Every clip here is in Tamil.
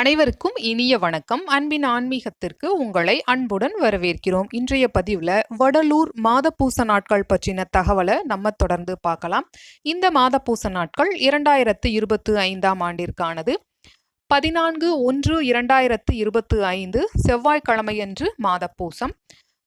அனைவருக்கும் இனிய வணக்கம். அன்பின் ஆன்மீகத்திற்கு உங்களை அன்புடன் வரவேற்கிறோம். இன்றைய பதிவில் வடலூர் மாதப்பூச நாட்கள் பற்றின தகவலை நம்ம தொடர்ந்து பார்க்கலாம். இந்த மாதப்பூச நாட்கள் இரண்டாயிரத்து இருபத்து ஐந்தாம் ஆண்டிற்கானது. பதினான்கு ஒன்று இரண்டாயிரத்து இருபத்து ஐந்து செவ்வாய்க்கிழமையன்று மாதப்பூசம்.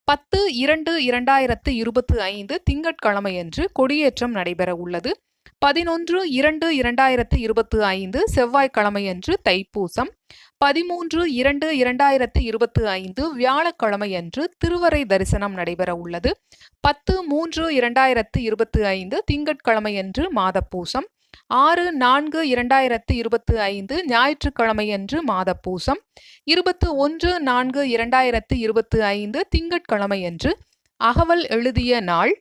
பத்து இரண்டு இரண்டாயிரத்து இருபத்து ஐந்து திங்கட்கிழமையன்று கொடியேற்றம் நடைபெற உள்ளது பதினொன்று இரண்டு இரண்டாயிரத்து இருபத்தி ஐந்து செவ்வாய்க்கிழமையன்று தைப்பூசம் பதிமூன்று இரண்டு இரண்டாயிரத்து இருபத்தி ஐந்து வியாழக்கிழமையன்று திருவரை தரிசனம் நடைபெற உள்ளது. பத்து மூன்று இரண்டாயிரத்து இருபத்தி ஐந்து திங்கட்கிழமையன்று மாதப்பூசம் ஆறு நான்கு இரண்டாயிரத்து இருபத்தி ஐந்து ஞாயிற்றுக்கிழமையன்று மாதப்பூசம் இருபத்து ஒன்று நான்கு இரண்டாயிரத்து இருபத்தி ஐந்து திங்கட்கிழமையன்று அகவல் எழுதிய நாள்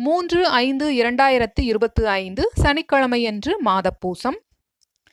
மூன்று ஐந்து இரண்டாயிரத்து இருபத்து ஐந்து சனிக்கிழமையன்று மாதப்பூசம்.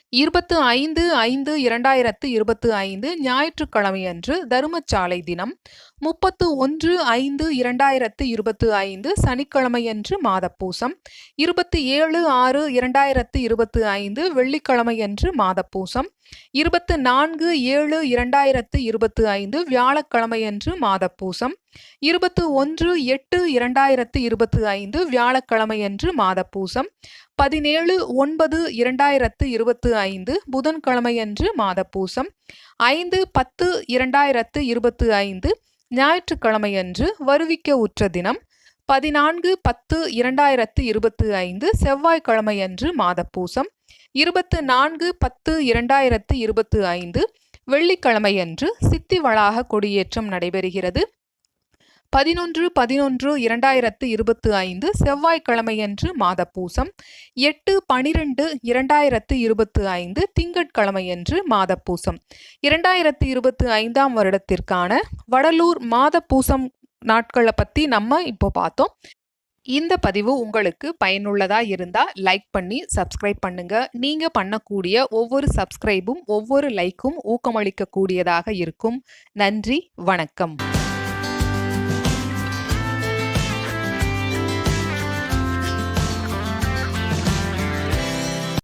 இருபத்து ஐந்து ஐந்து இரண்டாயிரத்து இருபத்து ஐந்து ஞாயிற்றுக்கிழமையன்று தருமச்சாலை தினம். முப்பத்து ஒன்று ஐந்து இரண்டாயிரத்து இருபத்து ஐந்து சனிக்கிழமையன்று மாதப்பூசம். இருபத்தி ஏழு ஆறு இரண்டாயிரத்து இருபத்து ஐந்து வெள்ளிக்கிழமையன்று மாதப்பூசம். இருபத்து நான்கு ஏழு இரண்டாயிரத்து இருபத்து ஐந்து வியாழக்கிழமையன்று மாதப்பூசம். இருபத்து ஒன்று எட்டு இரண்டாயிரத்து இருபத்து ஐந்து வியாழக்கிழமையன்று மாதப்பூசம். பதினேழு ஒன்பது இரண்டாயிரத்து இருபத்து ஐந்து புதன்கிழமையன்று மாதப்பூசம். ஐந்து பத்து இரண்டாயிரத்து இருபத்து ஐந்து ஞாயிற்றுக்கிழமையன்று வருவிக்க உற்ற தினம். பதினான்கு பத்து இரண்டாயிரத்து இருபத்து ஐந்து செவ்வாய்க்கிழமையன்று மாதப்பூசம். இருபத்து நான்கு பத்து இரண்டாயிரத்து இருபத்து ஐந்து வெள்ளிக்கிழமையன்று சித்தி வளாக கொடியேற்றம் நடைபெறுகிறது. பதினொன்று பதினொன்று இரண்டாயிரத்து இருபத்து ஐந்து செவ்வாய்க்கிழமையன்று மாதப்பூசம். எட்டு பனிரெண்டு இரண்டாயிரத்து இருபத்து ஐந்து திங்கட்கிழமையன்று மாதப்பூசம். இரண்டாயிரத்து இருபத்து ஐந்தாம் வருடத்திற்கான வடலூர் மாதப்பூசம் நாட்களை பற்றி நம்ம இப்போ பார்த்தோம். இந்த பதிவு உங்களுக்கு பயனுள்ளதா இருந்தா லைக் பண்ணி சப்ஸ்கிரைப் பண்ணுங்க. நீங்க பண்ணக்கூடிய ஒவ்வொரு சப்ஸ்கிரைபும் ஒவ்வொரு லைக்கும் ஊக்கமளிக்க கூடியதாக இருக்கும். நன்றி வணக்கம்.